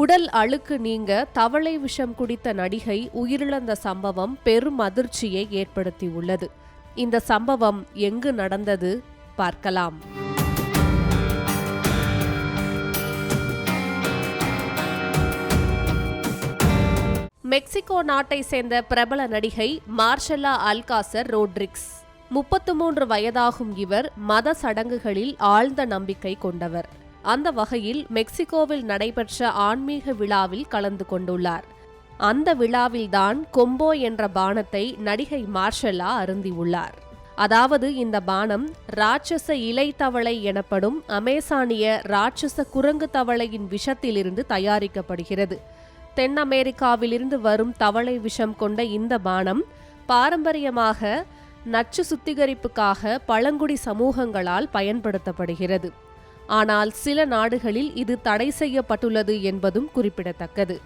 உடல் அழுக்கு நீங்க தவளை விஷம் குடித்த நடிகை உயிரிழந்த சம்பவம் பெரும் அதிர்ச்சியை ஏற்படுத்தியுள்ளது. இந்த சம்பவம் எங்கு நடந்தது? பார்க்கலாம். மெக்சிகோ நாட்டை சேர்ந்த பிரபல நடிகை மார்ஷல்லா அல்காசர் ரோட்ரிக்ஸ். முப்பத்து மூன்று வயதாகும் இவர் மத சடங்குகளில் ஆழ்ந்த நம்பிக்கை கொண்டவர். அந்த வகையில் மெக்சிகோவில் நடைபெற்ற ஆன்மீக விழாவில் கலந்து கொண்டுள்ளார். அந்த விழாவில்தான் கொம்போ என்ற பானத்தை நடிகை மார்ஷல்லா அருந்தியுள்ளார். அதாவது இந்த பானம் ராட்சச இலை தவளை எனப்படும் அமேசானிய ராட்சச குரங்கு தவளையின் விஷத்திலிருந்து தயாரிக்கப்படுகிறது. தென் அமெரிக்காவிலிருந்து வரும் தவளை விஷம் கொண்ட இந்த பானம் பாரம்பரியமாக நச்சு சுத்திகரிப்புக்காக பழங்குடி சமூகங்களால் பயன்படுத்தப்படுகிறது. ஆனால் சில நாடுகளில் இது தடை செய்யப்பட்டுள்ளது என்பதும் குறிப்பிடத்தக்கது.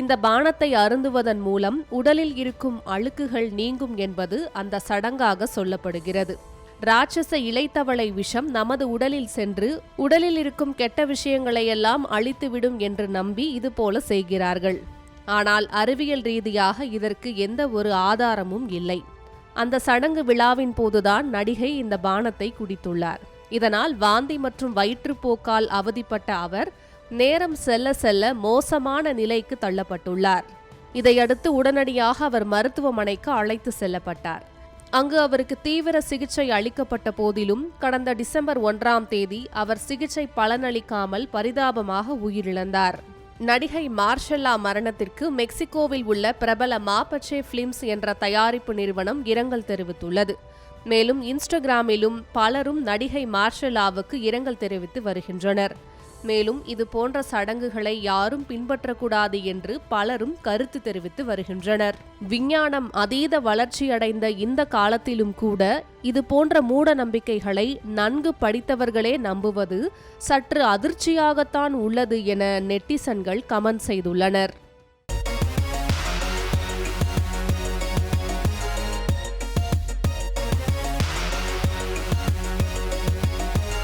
இந்த பானத்தை அருந்துவதன் மூலம் உடலில் இருக்கும் அழுக்குகள் நீங்கும் என்பது அந்த சடங்காக சொல்லப்படுகிறது. ராட்சச இலைத்தவளை விஷம் நமது உடலில் சென்று உடலில் இருக்கும் கெட்ட விஷயங்களையெல்லாம் அழித்துவிடும் என்று நம்பி இதுபோல செய்கிறார்கள். ஆனால் அறிவியல் ரீதியாக இதற்கு எந்த ஒரு ஆதாரமும் இல்லை. அந்த சடங்கு விழாவின் போதுதான் நடிகை இந்த பானத்தை குடித்துள்ளார். இதனால் வாந்தி மற்றும் வயிற்றுப்போக்கால் அவதிப்பட்ட அவர் நேரம் செல்ல செல்ல மோசமான நிலைக்கு தள்ளப்பட்டுள்ளார். இதையடுத்து உடனடியாக அவர் மருத்துவமனைக்கு அழைத்து செல்லப்பட்டார். அங்கு அவருக்கு தீவிர சிகிச்சை அளிக்கப்பட்ட போதிலும் கடந்த டிசம்பர் ஒன்றாம் தேதி அவர் சிகிச்சை பலனளிக்காமல் பரிதாபமாக உயிரிழந்தார். நடிகை மார்ஷல்லா மரணத்திற்கு மெக்சிகோவில் உள்ள பிரபல மாபச்சே பிலிம்ஸ் என்ற தயாரிப்பு நிறுவனம் இரங்கல் தெரிவித்துள்ளது. மேலும் இன்ஸ்டாகிராமிலும் பலரும் நடிகை மார்ஷலாவுக்கு இரங்கல் தெரிவித்து வருகின்றனர். மேலும் இது போன்ற சடங்குகளை யாரும் பின்பற்றக்கூடாது என்று பலரும் கருத்து தெரிவித்து வருகின்றனர். விஞ்ஞானம் அதீத வளர்ச்சியடைந்த இந்த காலத்திலும் கூட இது போன்ற மூட நம்பிக்கைகளை நன்கு படித்தவர்களே நம்புவது சற்று அதிர்ச்சியாகத்தான் உள்ளது என நெட்டிசன்கள் கமெண்ட் செய்துள்ளனர்.